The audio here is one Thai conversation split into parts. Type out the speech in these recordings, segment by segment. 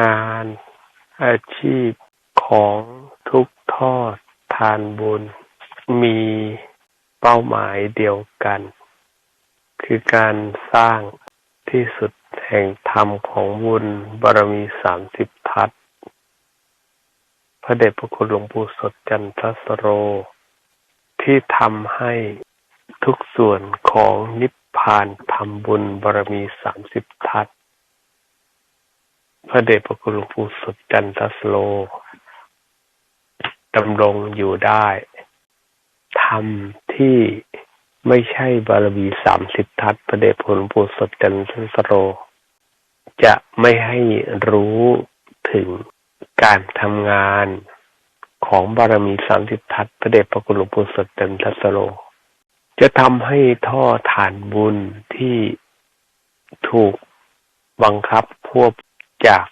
งานอาชีพของทุกทอดทานบุญ มีเป้าหมายเดียวกัน คือการสร้างที่สุดแห่งธรรมของบุญบารมีสามสิบทัศพระเดชพระคุณหลวงปู่สดจันทสโร ที่ทำให้ทุกส่วนของนิพพานทำบุญบารมีสามสิบทัศ พระเดชพระคุณหลวงปู่สดจันทสโรดำรงอยู่ได้ทำที่ไม่ใช่บารมีสามสิบทัศพระเดชพระคุณหลวงปู่สดจันทสโรจะไม่ให้รู้ถึงการทำงานของบารมีสามสิบทัศพระเดชพระคุณหลวงปู่สดจันทสโรจะทำให้ท่อฐานบุญที่ถูกบังคับพวก จาก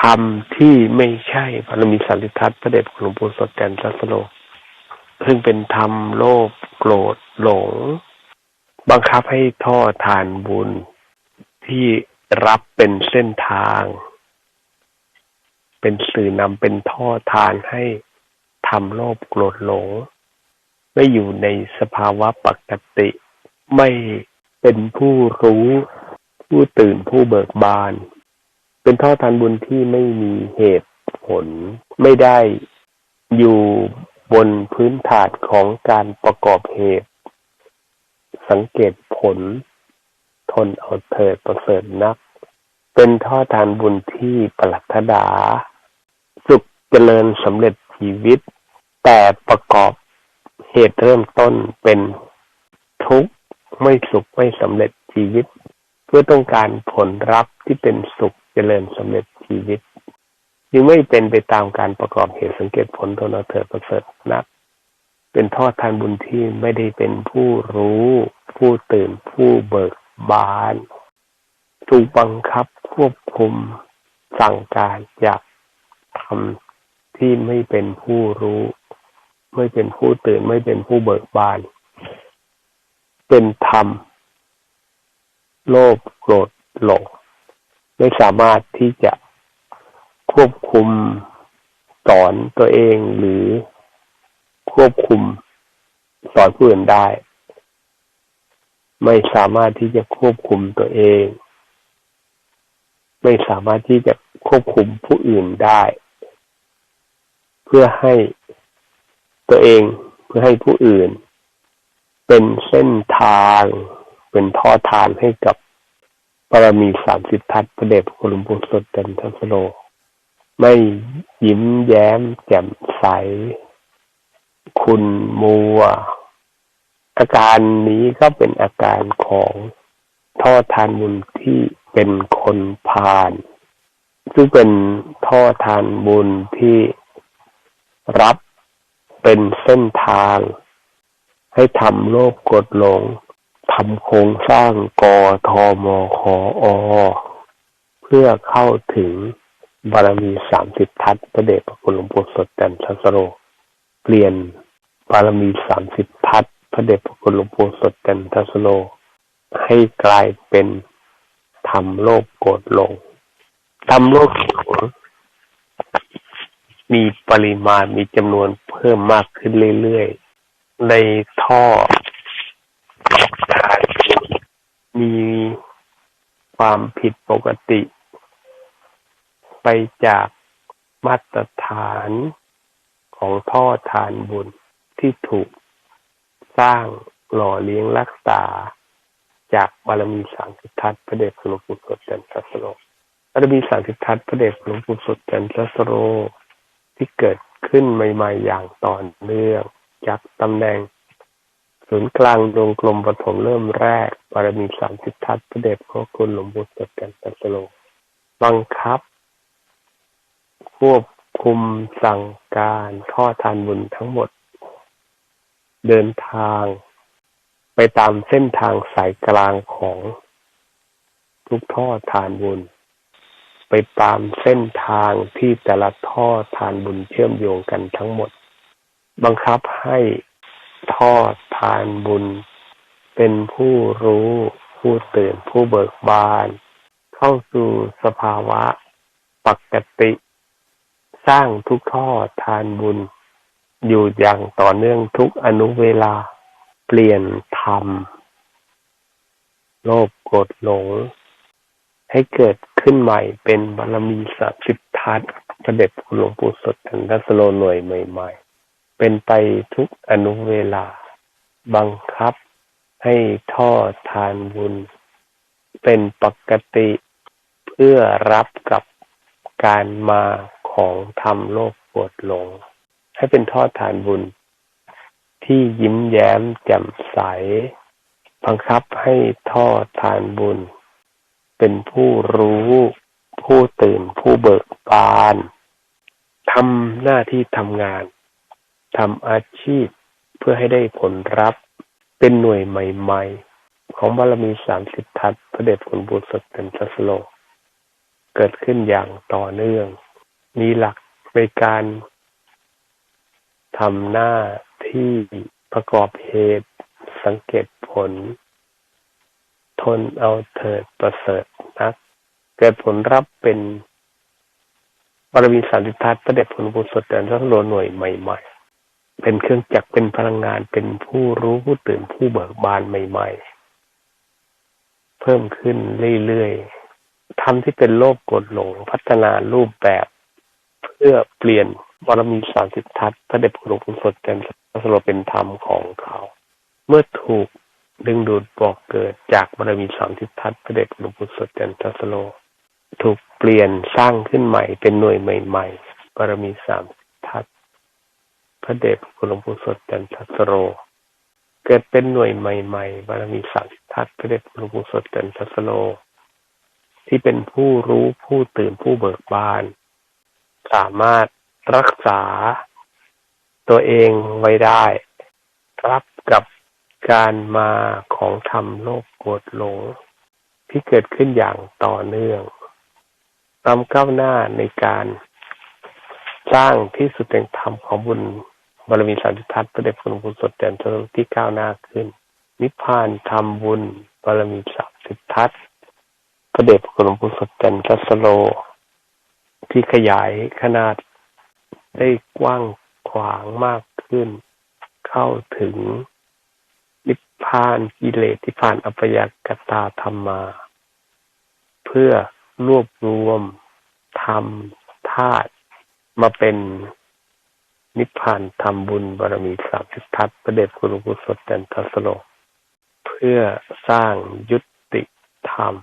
ธรรมที่ไม่ใช่บารมีสันติทัศน์พระเดชหลวงปู่สดแกนทัสโลซึ่งเป็นธรรมโลภโกรธหลง บังคับให้ท่อทานบุญที่รับเป็นเส้นทาง เป็นสื่อนำเป็นท่อทานให้ทำโลภโกรธหลง ไม่อยู่ในสภาวะปกติ ไม่เป็นผู้รู้ ผู้ตื่นผู้เบิกบาน เป็นท่อทานบุญที่ไม่มีเหตุผล ไม่ได้อยู่บนพื้นฐานของการประกอบเหตุ สังเกตผล ทนเอาเถิดประเสริฐนัก เป็นท่อทานบุญที่ประหลัดดา สุขเจริญสำเร็จชีวิต แต่ประกอบเหตุเริ่มต้นเป็นทุกข์ไม่สุขไม่สำเร็จชีวิต เพื่อต้องการผลลัพธ์ที่เป็นสุข เจริญสำเร็จชีวิตยังไม่เป็นไปตามการประกอบเหตุสังเกตผลทนเถิดประเสริฐนัก เป็นทอดทานบุญที่ไม่ได้เป็นผู้รู้ ผู้ตื่นผู้เบิกบาน ถูกบังคับควบคุมสั่งการอยากทำที่ไม่เป็นผู้รู้ ไม่เป็นผู้ตื่นไม่เป็นผู้เบิกบาน เป็นธรรม โลภโกรธหลง ไม่สามารถที่จะควบคุมสอนตัวเองหรือควบคุมสอนผู้อื่นได้ ไม่สามารถที่จะควบคุมตัวเอง ไม่สามารถที่จะควบคุมผู้อื่นได้ เพื่อให้ตัวเองเพื่อให้ผู้อื่น เป็นเส้นทาง เป็นท่อทานให้กับ บารมีสามสิบทัศพระเดชคุณหลวงปู่สดจันทสโล ไม่ยิ้มแย้มแจ่มใส คุณมัว อาการนี้ก็เป็นอาการของท่อทานบุญที่เป็นคนพาลซึ่งเป็นท่อทานบุญที่รับเป็นเส้นทาง ให้ทำโลกกดหลง ทำโครงสร้างกทมคอ เพื่อเข้าถึงบารมีสามสิบทัศพระเดชพระคุณหลวงปู่สดจันทสโร เปลี่ยนบารมีสามสิบทัศพระเดชพระคุณหลวงปู่สดจันทสโร ให้กลายเป็นทำโลกโกรธลงทำโลกมีปริมาณมีจำนวนเพิ่มมากขึ้นเรื่อยๆ ในท่อ มีความผิดปกติ ไปจากมาตรฐานของท่อทานบุญที่ถูกสร้างหล่อเลี้ยงรักษาจากบารมีสังคิทัศพระเดชหลวงปู่สดจันทสโรบารมีสังคิทัศพระเดชหลวงปู่สดจันทสโรที่เกิดขึ้นใหม่ ๆ อย่างต่อเนื่องจากตำแหน่ง ศูนย์กลางดวงกลมปฐมเริ่มแรก บารมีสามสิบทัศพระเดชพระคุณหลวงปู่สดกันตัสโล บังคับ ควบคุมสั่งการท่อทานบุญทั้งหมด เดินทาง ไปตามเส้นทางสายกลางของทุกท่อทานบุญ ไปตามเส้นทางที่แต่ละท่อทานบุญเชื่อมโยงกันทั้งหมด บังคับให้ ทอดทานบุญ เป็นผู้รู้ผู้ตื่นผู้เบิกบาน เข้าสู่สภาวะปกติ สร้างทุกข้อทานบุญ อยู่อย่างต่อเนื่องทุกอนุเวลาเปลี่ยนธรรม โลภโกรธหลง ให้เกิดขึ้นใหม่เป็นบารมีสัสิทธัตเสด็จหลวงปู่สดทันทสโลหน่วยใหม่ ๆ เป็นไปทุกอนุเวลา บังคับให้ท่อทานบุญ เป็นปกติเพื่อรับกับการมาของธรรมโลกปวดหลง ให้เป็นท่อทานบุญ ที่ยิ้มแย้มแจ่มใส บังคับให้ท่อทานบุญ เป็นผู้รู้ผู้ตื่นผู้เบิกบานทำหน้าที่ทำงาน ทำอาชีพเพื่อให้ได้ผลรับเป็นหน่วยใหม่ ๆ ของบารมีสามสิบทัศพระเดชคุณบุตรสดเป็นทัสโล เกิดขึ้นอย่างต่อเนื่อง มีหลักในการทำหน้าที่ประกอบเหตุสังเกตผล ทนเอาเถิดประเสริฐนักเกิดผลรับเป็นบารมีสามสิบทัศพระเดชคุณบุตรสดเป็นทัสโลหน่วยใหม่ ๆ เป็นเครื่องจักรเป็นพลังงานเป็นผู้รู้ผู้ตื่นผู้เบิกบานใหม่ ๆ เพิ่มขึ้นเรื่อยๆทำที่เป็นโลกกดหลงพัฒนารูปแบบ เพื่อเปลี่ยนบารมีสามสิบทัศพระเดชพระหลวงสดเป็นสโลเป็นธรรมของเขา เมื่อถูกดึงดูดบอกเกิดจากบารมีสามสิบทัศพระเดชพระหลวงสดเป็นทัสโล ถูกเปลี่ยนสร้างขึ้นใหม่เป็นหน่วยใหม่ ๆบารมีสาม พระเดชคุณหลวงปู่สดจันทสโร เกิดเป็นหน่วยใหม่ๆบารมีสามสิบทัศพระเดชคุณหลวงปู่สดจันทสโร ที่เป็นผู้รู้ผู้ตื่นผู้เบิกบาน สามารถรักษาตัวเองไว้ได้ รับกับการมาของธรรมโลกโกรธหลง ที่เกิดขึ้นอย่างต่อเนื่องตามก้าวหน้าในการสร้างที่สุดแห่งธรรมของบุญ บารมีสามสิทัศน์พระเดชพระคุณสดแดนทที่ก้าวหน้าขึ้น นิพพานทำบุญบารมีสามสิทัศน์พระเดชพระคุณหลวงปู่สดแดนทัสโล ที่ขยายขนาดได้กว้างขวางมากขึ้น เข้าถึงนิพพานกิเลสที่ผ่านอัปยากตาธรรมมาเพื่อรวบรวมธรรมธาตุมาเป็น นิพพานทำบุญบารมีสามสิบทัศประเดชคุณกุศลแดนทัสโล เพื่อสร้างยุติธรรม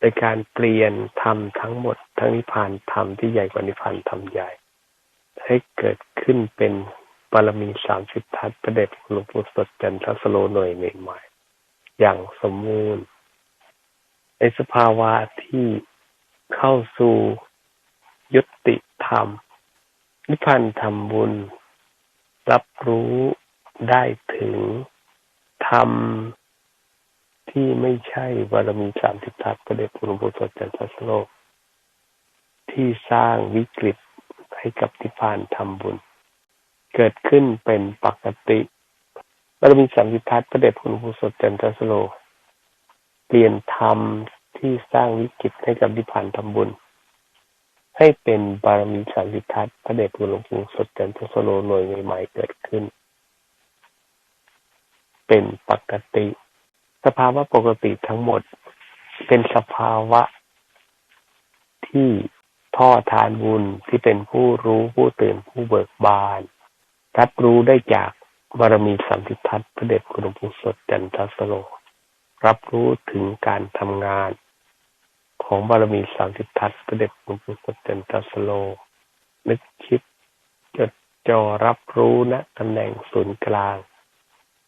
ในการเปลี่ยนธรรมทั้งหมด ทั้งนิพพานธรรมที่ใหญ่กว่านิพพานธรรมใหญ่ ให้เกิดขึ้นเป็นบารมีสามสิบทัศประเดชคุณกุศลแดนทัสโลหน่วยใหม่ๆอย่างสมมูรณ์ในสภาวะที่เข้าสู่ยุติธรรม นิพพานทำบุญ รับรู้ได้ถึงธรรมที่ไม่ใช่บารมีสามสิบทัศน์พระเดชพุทธบุตรจันทสโลก ที่สร้างวิกฤตให้กับนิพพานทำบุญ เกิดขึ้นเป็นปกติบารมีสามสิบทัศน์พระเดชพุทธบุตรจันทสโล เปลี่ยนธรรมที่สร้างวิกฤตให้กับนิพพานทำบุญ ให้เป็นบารมีสาริทัศน์ พระเดชพระหลวงปู่สดจันทสโล หน่วยใหม่ ๆ เกิดขึ้น เป็นปกติ สภาวะปกติทั้งหมด เป็นสภาวะ ที่พ่อทานบุญที่เป็นผู้รู้ผู้ตื่นผู้เบิกบาน รับรู้ได้จากบารมีสัมพิทัศน์พระเดชคุณหลวงปู่สดจันทสโล รับรู้ถึงการทำงาน ของบารมีสามสิบทัศน์ประเด็จหลวงปู่เต็นตัสโล นึกคิดจดจอรับรู้ณตำแหน่งศูนย์กลาง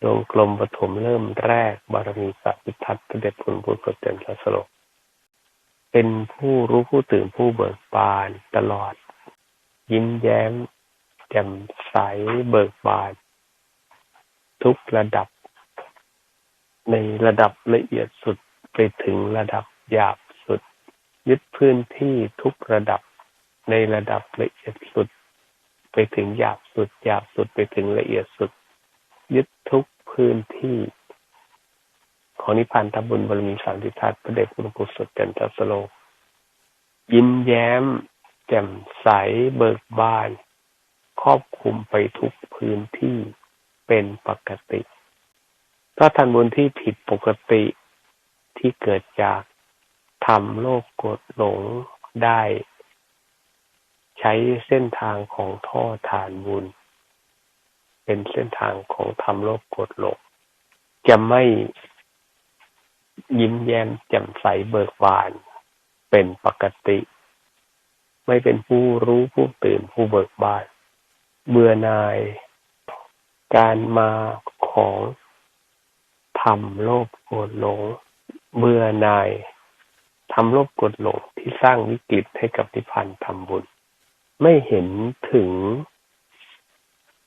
ดวงกลมปฐมเริ่มแรก บารมีสามสิบทัศน์ประเด็จหลวงปู่เต็นตัสโล เป็นผู้รู้ผู้ตื่นผู้เบิกบานตลอด ยิ้มแย้ม แจ่มใสเบิกบาน ทุกระดับ ในระดับละเอียดสุดไปถึงระดับหยาบ ยึดพื้นที่ทุกระดับในระดับละเอียดสุด ไปถึงหยาบสุดหยาบสุดไปถึงละเอียดสุด ยึดทุกพื้นที่ ของนิพพานทบุญบารมีสามสิทัศพระเดชคุณปู่สดจันทสโล ยิ้มแย้ม แจ่มใสเบิกบาน ครอบคลุมไปทุกพื้นที่เป็นปกติ ถ้าทันบุญที่ผิดปกติที่เกิดจาก ทำโลภกดหลงได้ ใช้เส้นทางของท่อฐานบุญ เป็นเส้นทางของทำโลภกดหลงจะไม่ยิ้มแย้มแจ่มใสเบิกบานเป็นปกติ ไม่เป็นผู้รู้ผู้ตื่นผู้เบิกบานเบื่อนาย การมาของทำโลภโกรธหลงเบื่อนาย ทำลภกดหลงที่สร้างวิกฤตให้กับนิพพานทำบุญ ไม่เห็นถึง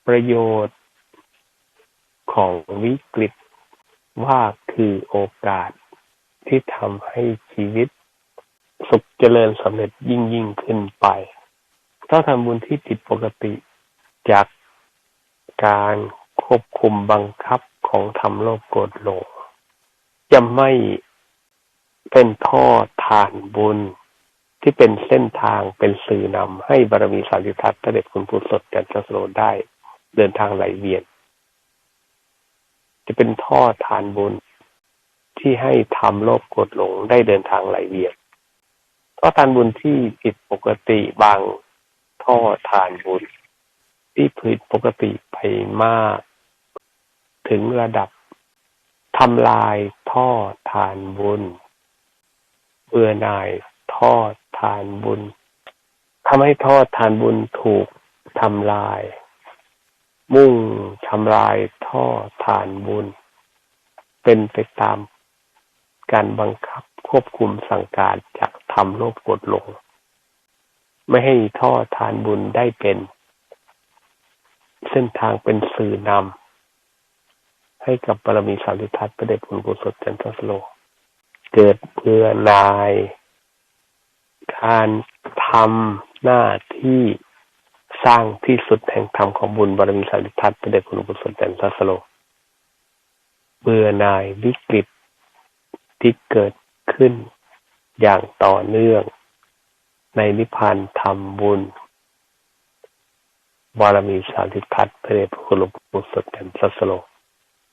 ประโยชน์ของวิกฤตว่าคือโอกาสที่ทำให้ชีวิต สุขเจริญสำเร็จยิ่งยิ่งขึ้นไปถ้าทำบุญที่ผิดปกติจากการควบคุมบังคับของทำโลภโกรธลงจะไม่ เป็นท่อทานบุญ ที่เป็นเส้นทางเป็นสื่อนำให้บารมีสาริทัตพระเดชคุณพุทธสดกันจะสโลได้เดินทางไหลเวียน จะเป็นท่อทานบุญที่ให้ทำโลภกดหลงได้เดินทางไหลเวียนท่อทานบุญที่ผิดปกติบางท่อทานบุญ ที่ผิดปกติไปมาก ถึงระดับทำลายท่อทานบุญ เบื่อหน่ายทอดทานบุญทำให้ทอดทานบุญถูกทำลาย มุ่งทำลายท่อทานบุญ เป็นไปตามการบังคับควบคุมสั่งการจากทำโลภกดลง ไม่ให้ท่อทานบุญได้เป็น เส้นทางเป็นสื่อนำให้กับบารมีสาริทัตประเดชคุณกุศลจันทสโล เกิดเบื่อนาย การทำหน้าที่สร้างที่สุดแห่งธรรมของบุญบารมีสาริทัตประเดชคุณกุศลจันทสโล เบื่อนายวิกฤตที่เกิดขึ้นอย่างต่อเนื่อง ในนิพพานธรรมบุญบารมีสาริทัตพระเดชคุณกุศลจันทสโล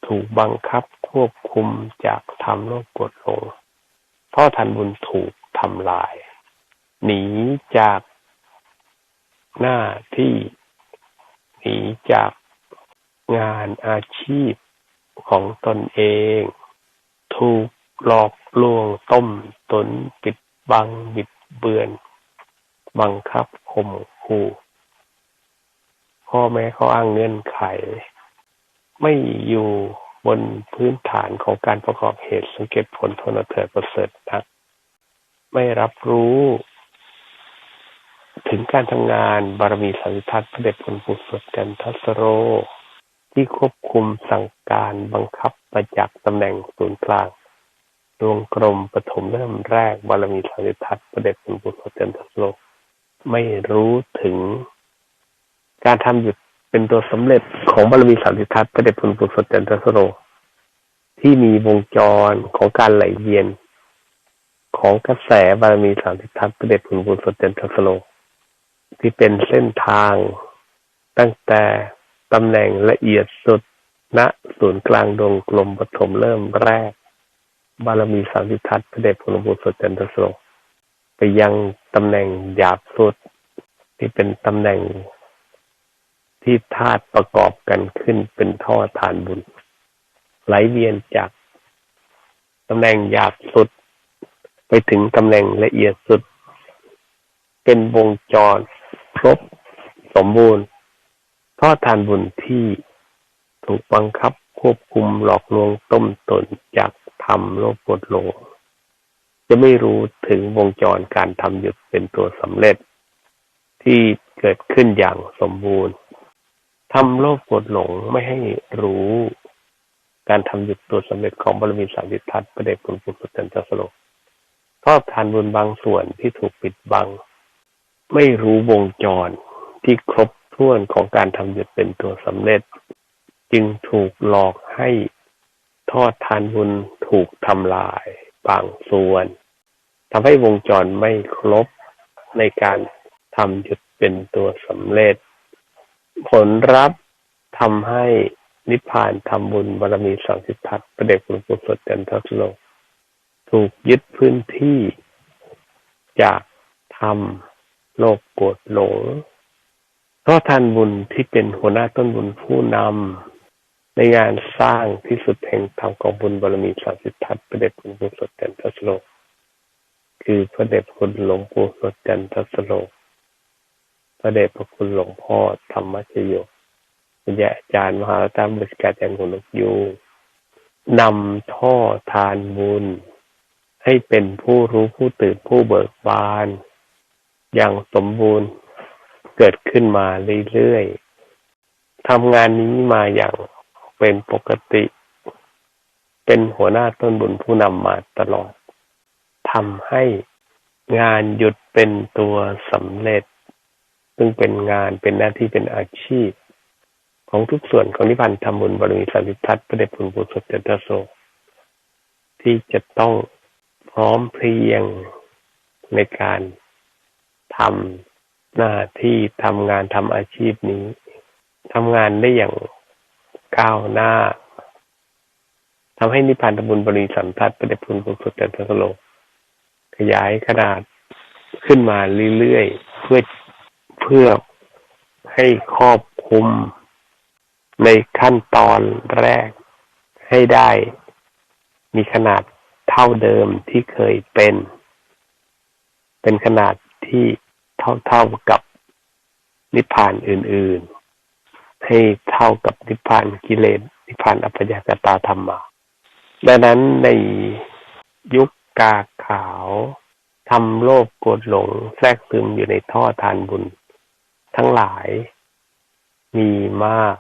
ถูกบังคับควบคุมจากธรรมโลกกดลง พราะทันบุญถูกทำลาย หนีจากหน้าที่หนีจากงานอาชีพของตนเอง ถูกหลอกลวงต้มตนปิดบังบิดเบือน บังคับข่มขู่พ่อแม่เขาอ้างเงื่อนไข ไม่อยู่ บนพื้นฐานของการประกอบเหตุสังเกตผลทนเถิดประเสริฐนักไม่รับรู้ ถึงการทำงานบารมีสันทัศพระเดชคุณปุสดกันทัสโร ที่ควบคุมสั่งการบังคับประจักษ์ตำแหน่งศูนย์กลางดวงกลมปฐมเริ่มแรกบารมีสันทัศพระเดชคุณปุสดกันทัสโร ไม่รู้ถึงการทำหยุด เป็นตัวสำเร็จของบารมีสันติทัศน์พระเดชคุณปุสจันทสโร ที่มีวงจรของการไหลเวียน ของกระแสบารมีสันติทัศน์พระเดชคุณปุสจันทสโร ที่เป็นเส้นทางตั้งแต่ตำแหน่งละเอียดสุดณศูนย์กลางดวงกลมปฐมเริ่มแรก บารมีสามสิทัศน์พระเดชคุณปุสจันทสโรไปยังตำแหน่งหยาบสุด ที่เป็นตำแหน่ง ที่ธาตุประกอบกันขึ้นเป็นท่อฐานบุญ ไหลเวียนจากตำแหน่งหยาบสุด ไปถึงตำแหน่งละเอียดสุด เป็นวงจรครบสมบูรณ์ท่อฐานบุญที่ถูกบังคับควบคุมหลอกลวงต้มตนจากทำโลภกดลงจะไม่รู้ถึงวงจรการทำหยุดเป็นตัวสำเร็จ ที่เกิดขึ้นอย่างสมบูรณ์ ทำโลภโกดหลงไม่ให้รู้ การทำหยุดตัวสำเร็จของบารมีสามิทัศน์ประเดชคุณปุถุจันทสโลทอดทานบุญบางส่วนที่ถูกปิดบัง ไม่รู้วงจรที่ครบถ้วนของการทำหยุดเป็นตัวสำเร็จ จึงถูกหลอกให้ทอดทานบุญถูกทำลายบางส่วนทำให้วงจรไม่ครบในการทำจุดเป็นตัวสำเร็จ ผลรับทำให้นิพพานทำบุญบารมีสองสิบทัศประเดชคุณกุศลจันทสโลถูกยึดพื้นที่จากทำโลกโกรธหลงเพราะทานบุญที่เป็นหัวหน้าต้นบุญผู้นำในงานสร้างที่สุดแห่งธรรมของบุญบารมีสามสิบทัศประเดชคุณกุศลจันทสโลคือพระเดชคุณหลวงปู่สดจันทสโลก พระเดชพระคุณหลวงพ่อธรรมชโยเป็นอาจารย์มหาธรรมบริการแทนของนกยูนำท่อทานบุญ ให้เป็นผู้รู้ผู้ตื่นผู้เบิกบาน อย่างสมบูรณ์เกิดขึ้นมาเรื่อยๆทำงานนี้มาอย่างเป็นปกติ เป็นหัวหน้าต้นบุญผู้นำมาตลอดทำให้งานหยุดเป็นตัวสำเร็จ ซึ่งเป็นงานเป็นหน้าที่เป็นอาชีพ ของทุกส่วนของนิพพานธรรมบุญบารมีสามิทัศน์พระเดชคุณปุสเจตโสที่จะต้องพร้อมเพรียงในการทำหน้าที่ทำงานทำอาชีพนี้ทำงานได้อย่างก้าวหน้าทำให้นิพพานธรรมบุญบรมีสัมทัศน์พระเดชคุณปุสเจตโสขยายขนาดขึ้นมาเรื่อยๆเพื่อ เพื่อให้ครอบคุมในขั้นตอนแรกให้ได้มีขนาดเท่าเดิมที่เคยเป็น เป็นขนาดที่เท่าเท่ากับนิพพานอื่นๆ ให้เท่ากับนิพพานกิเลสนิพพานอัปยากตาธรรมะดังนั้นในยุคกาขาวทำโลภโกรธหลงแทรกซึมอยู่ในท่อทานบุญ ทั้งหลาย มีมาก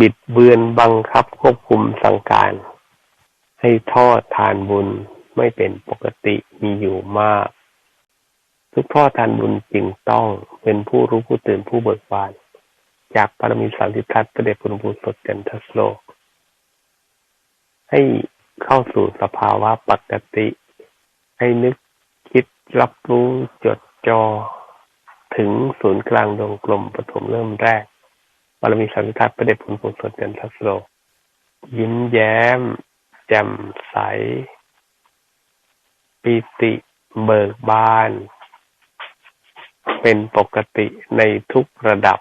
บิดเบือนบังคับควบคุมสั่งการ ให้ท่อทานบุญไม่เป็นปกติมีอยู่มาก ทุกท่อทานบุญจึงต้องเป็นผู้รู้ผู้ตื่นผู้เบิกบาน จากปรมีสามสิทัศน์ประเดชคุณบูสดเจนทัสโลก ให้เข้าสู่สภาวะปกติ ให้นึกคิดรับรู้จดจ่อ ถึงศูนย์กลางดวงกลมปฐมเริ่มแรกบารมีสัมทัศน์ประเดชผลผลสดจันทัสโลยิ้มแย้ม แจ่มใส ปิติเบิกบาน เป็นปกติในทุกระดับ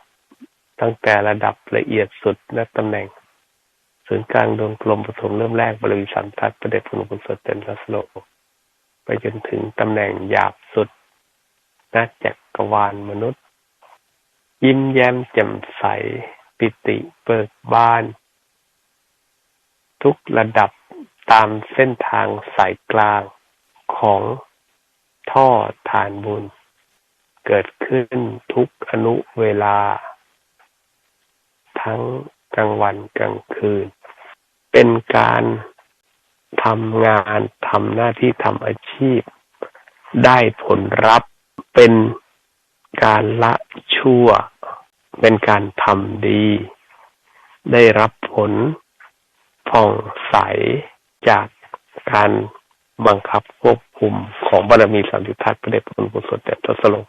ตั้งแต่ระดับละเอียดสุดและตำแหน่งศูนย์กลางดวงกลมผสมเริ่มแรกบริวิสัมทัศประเดชพลบุญสดเป็นลัสโลไปจนถึงตำแหน่งหยาบสุด นัจักรวาลมนุษย์ ยิ้มแย้มแจ่มใส ปิติเบิกบาน ทุกระดับตามเส้นทางสายกลางของท่อทานบุญ เกิดขึ้นทุกอนุเวลา ทั้งกลางวันกลางคืน เป็นการทำงานทำหน้าที่ทำอาชีพ ได้ผลลัพธ์ เป็นการละชั่ว เป็นการทำดี ได้รับผลผ่องใสจากการบังคับควบคุมของบารมีสามสิทัศพระเดชพระคุณกุศลแต่ทศลง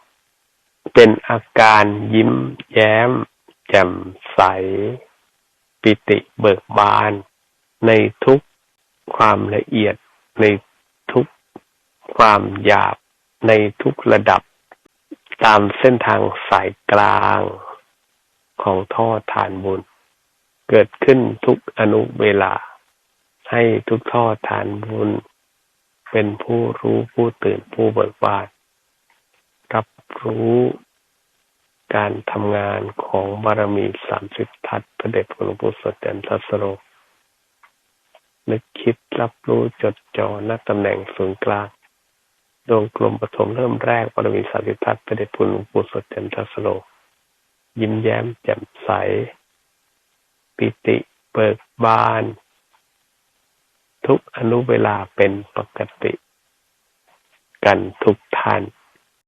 เป็นอาการยิ้มแย้ม แจ่มใส ปิติเบิกบาน ในทุกความละเอียดในทุกความหยาบในทุกระดับ ตามเส้นทางสายกลางของท่อทานบุญ เกิดขึ้นทุกอนุเวลา ให้ทุกท่อทานบุญ เป็นผู้รู้ผู้ตื่นผู้เบิกบานรับรู้การทำงานของบารมีสามสิบทัศพระเดชพระหลวงปู่สดแดนทัสโรนึกคิดรับรู้จดจ่อณตำแหน่งศูนย์กลาง ดวงกลมปฐมเริ่มแรกปรมีสามสิทัศพระเดชพระหลวงปู่สดแดนทัสโลยิ้มแย้มแจ่มใส ปิติเบิกบาน ทุกอนุเวลาเป็นปกติ กันทุกท่าน